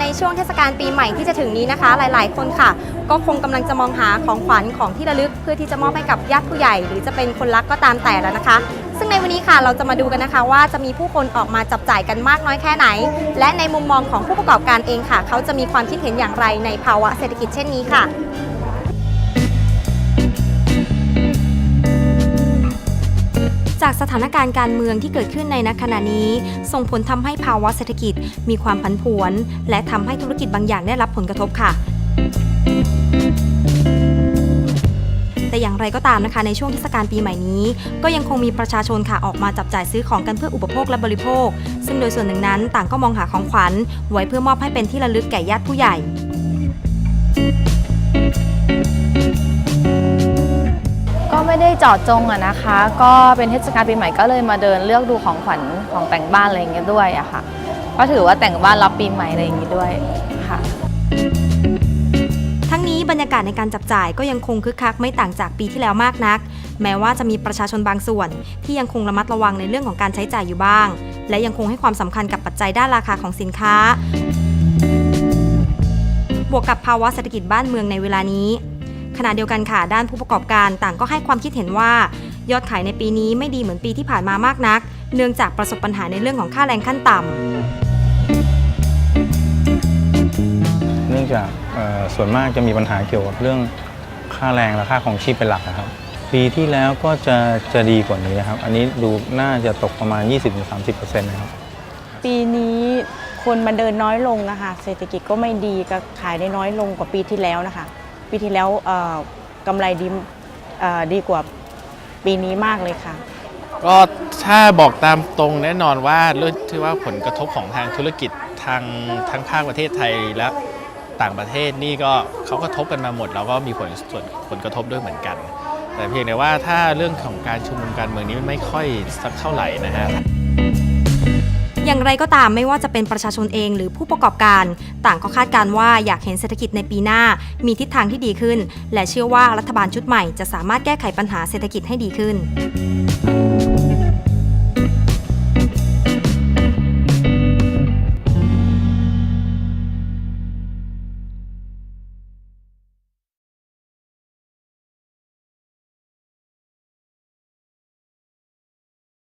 ในช่วงเทศกาลปีใหม่ที่จะถึงนี้นะคะ หลายๆ คนค่ะ ก็คงกำลังจะมองหาของขวัญของที่ระลึก เพื่อที่จะมอบให้กับญาติผู้ใหญ่ หรือจะเป็นคนรักก็ตามแต่แล้วนะคะ ซึ่งในวันนี้ค่ะเราจะมาดูกันนะคะ ว่าจะมีผู้คนออกมาจับจ่ายกันมากน้อยแค่ไหน และในมุมมองของผู้ประกอบการเองค่ะ เขาจะมีความคิดเห็นอย่างไรในภาวะเศรษฐกิจเช่นนี้ค่ะ จากสถานการณ์การเมืองที่เกิดขึ้นในณขณะนี้ ส่งผลทำให้ภาวะเศรษฐกิจมีความผันผวน และทำให้ธุรกิจบางอย่างได้รับผลกระทบค่ะแต่อย่างไรก็ตามนะคะในช่วงเทศกาลปีใหม่นี้ ก็ยังคงมีประชาชนค่ะออกมาจับจ่ายซื้อของกันเพื่ออุปโภคและบริโภค ซึ่งโดยส่วนหนึ่งนั้นต่างก็มองหาของขวัญ ไว้เพื่อมอบให้เป็นที่ระลึกแก่ญาติผู้ใหญ่ ไม่ได้เจาะจงอะนะคะ ก็เป็นเทศกาลปีใหม่ก็เลยมาเดินเลือกดูของขวัญของแต่งบ้านอะไรอย่างเงี้ยด้วยอะค่ะ ก็ถือว่าแต่งบ้านรับปีใหม่อะไรอย่างงี้ด้วยค่ะ ทั้งนี้บรรยากาศในการจับจ่ายก็ยังคงคึกคักไม่ต่างจากปีที่แล้วมากนัก แม้ว่าจะมีประชาชนบางส่วน ที่ยังคงระมัดระวังในเรื่องของการใช้จ่ายอยู่บ้าง และยังคงให้ความสำคัญกับปัจจัยด้านราคาของสินค้า บวกกับภาวะเศรษฐกิจบ้านเมืองในเวลานี้ ขณะเดียวกันค่ะด้านผู้ประกอบการต่างก็ให้ความคิดเห็นว่า ยอดขายในปีนี้ไม่ดีเหมือนปีที่ผ่านมามากนัก เนื่องจากประสบปัญหาในเรื่องของค่าแรงขั้นต่ำเนื่องจากเอ่อส่วนมากจะมีปัญหาเกี่ยวกับเรื่องค่าแรงและค่าของชีพเป็นหลักนะครับ ปีที่แล้วก็จะจะดีกว่านี้นะครับ อันนี้ดูน่าจะตกประมาณ 20-30%นะครับปีนี้คนมาเดินน้อยลงนะคะ เศรษฐกิจก็ไม่ดีก็ขายได้น้อยลงกว่าปีที่แล้วนะคะ ปีที่แล้วกำไรดีดีกว่าปีนี้มากเลยค่ะ ก็ถ้าบอกตามตรงแน่นอนว่าเรื่องที่ว่าผลกระทบของทางธุรกิจทางทั้งภาคประเทศไทยและต่างประเทศนี่ก็เขาก็ทบกันมาหมดแล้วก็มีผลส่วนผลกระทบด้วยเหมือนกัน แต่เพียงแต่ว่าถ้าเรื่องของการชุมนุมการเมืองนี้ไม่ค่อยสักเท่าไหร่นะฮะ อย่างไรก็ตามไม่ว่าจะเป็นประชาชนเองหรือผู้ประกอบการ ต่างก็คาดการว่าอยากเห็นเศรษฐกิจในปีหน้า มีทิศทางที่ดีขึ้น และเชื่อว่ารัฐบาลชุดใหม่จะสามารถแก้ไขปัญหาเศรษฐกิจให้ดีขึ้น